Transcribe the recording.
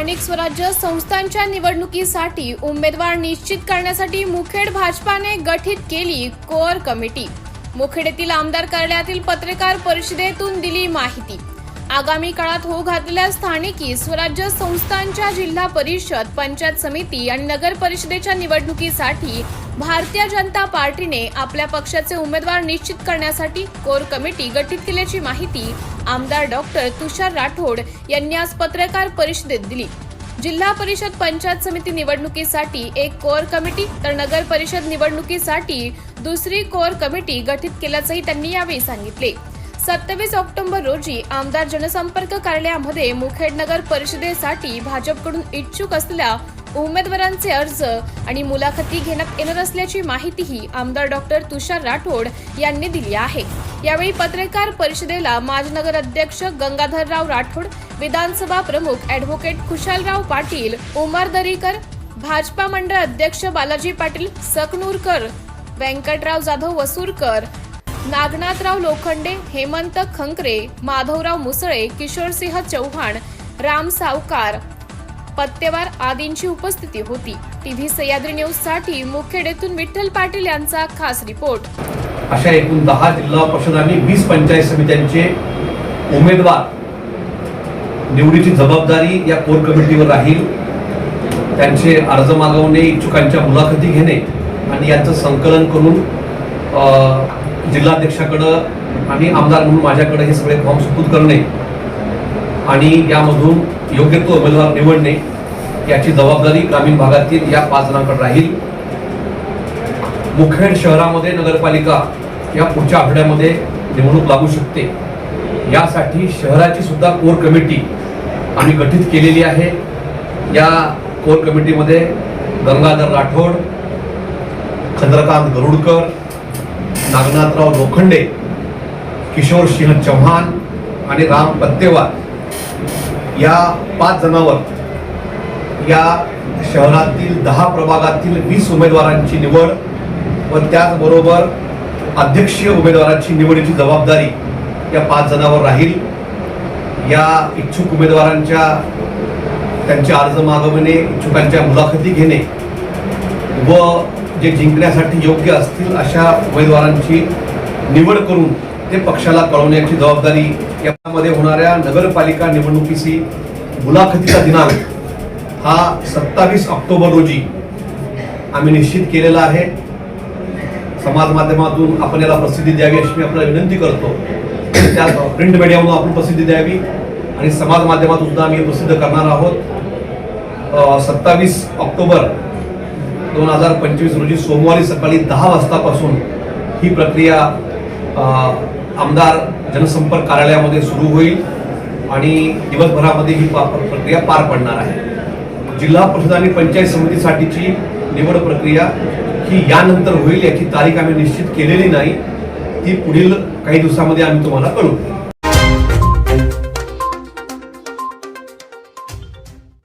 स्थानिक स्वराज्य संस्थांच्या निवडणुकीसाठी उमेदवार निश्चित करण्यासाठी मुखेड भाजपाने गठीत केली कोअर कमिटी. मुखेड येथील आमदार कार्यालयातील पत्रकार परिषदेतून दिली माहिती. आगामी काळात होऊ घातलेल्या स्थानिकी स्वराज्य संस्थांच्या जिल्हा परिषद पंचायत समिती आणि नगर परिषदेच्या निवडणुकीसाठी भारतीय जनता पार्टीने आपल्या पक्षाचे उमेदवार निश्चित करण्यासाठी कोर कमिटी गठीत केल्याची माहिती आमदार डॉक्टर तुषार राठोड यांनी आज पत्रकार परिषदेत दिली. जिल्हा परिषद पंचायत समिती निवडणुकीसाठी एक कोर कमिटी तर नगर परिषद निवडणुकीसाठी दुसरी कोर कमिटी गठीत केल्याचंही त्यांनी यावेळी सांगितले. सत्तावीस ऑक्टोबर रोजी आमदार जनसंपर्क कार्यालयामध्ये मुखेड नगर परिषदेसाठी भाजपकडून इच्छुक असलेल्या उमेदवारांचे अर्ज आणि मुलाखती घेण्यात येणार असल्याची माहितीही आमदार डॉक्टर तुषार राठोड यांनी दिली आहे. यावेळी पत्रकार परिषदेला माजनगर अध्यक्ष गंगाधरराव राठोड विधानसभा प्रमुख ॲडव्होकेट खुशालराव पाटील उमर दरीकर भाजपा मंडळ अध्यक्ष बालाजी पाटील सकनूरकर व्यंकटराव जाधव वसूरकर नागनाथराव लोखंडे हेमंत खंकरे माधवराव मुसळे किशोरसिंह चव्हाण राम सावकार पत्तेवार आदींची उपस्थिती होती. टीव्ही सह्याद्री न्यूजसाठी मुखेडेतून विठ्ठल पाटील यांचा खास रिपोर्ट. अशा एकूण दहा जिल्हा परिषदांनी आणि वीस पंचायत समित्यांचे उमेदवार निवडीची जबाबदारी या कोर कमिटीवर राहील. त्यांचे अर्ज मागवणे इच्छुकांच्या मुलाखती घेणे आणि यांचं संकलन करून जिल्हाध्यक्षाकडं आणि आमदार म्हणून माझ्याकडे हे सगळे फॉर्म सुपूत करणे. आणि यामधून योग्य तो उमेदवार निवडणे याची जबाबदारी ग्रामीण भागातील या पाच जणांकडे राहील. मुखेड शहरामध्ये नगरपालिका या पुढच्या आठवड्यामध्ये निवडणूक लागू शकते. यासाठी शहराची सुद्धा कोर कमिटी आम्ही गठीत केलेली आहे. या कोर कमिटीमध्ये गंगाधर राठोड चंद्रकांत गरुडकर नागनाथराव लोखंडे किशोर सिंह चव्हाण आणि राम पत्तेवार या पाच जणांवर या शहरातील दहा प्रभागातील वीस उमेदवारांची निवड व त्याचबरोबर अध्यक्षीय उमेदवारांची निवडीची जबाबदारी या पाच जणांवर राहील. या इच्छुक उमेदवारांच्या त्यांचे अर्ज मागवणे इच्छुकांच्या मुलाखती घेणे व जे जिंकण्यासाठी योग्य असतील अशा उमेदवारांची निवड करून ते पक्षाला कळवण्याची जबाबदारी यामध्ये होणाऱ्या नगरपालिका निवडणुकीची मुलाखतीचा दिनांक हा सत्तावीस ऑक्टोबर रोजी आम्ही निश्चित केलेला आहे. समाज माध्यमातून आपण याला प्रसिद्धी द्यावी अशी मी आपल्याला विनंती करतो. त्या प्रिंट मीडियामधून आपण प्रसिद्धी द्यावी आणि समाज माध्यमातून सुद्धा आम्ही प्रसिद्ध करणार आहोत. सत्तावीस ऑक्टोबर दोन हजार पंचवीस रोजी सोमवारी सकाळी दहा वाजतापासून ही प्रक्रिया आमदार जनसंपर्क कार्यालयामध्ये सुरू होईल आणि दिवसभरामध्ये ही प्रक्रिया पार पडणार आहे. जिल्हा परिषद आणि पंचायत समितीसाठीची निवड प्रक्रिया ही यानंतर होईल याची तारीख आम्ही निश्चित केलेली नाही. ती पुढील काही दिवसामध्ये आम्ही तुम्हाला कळवू.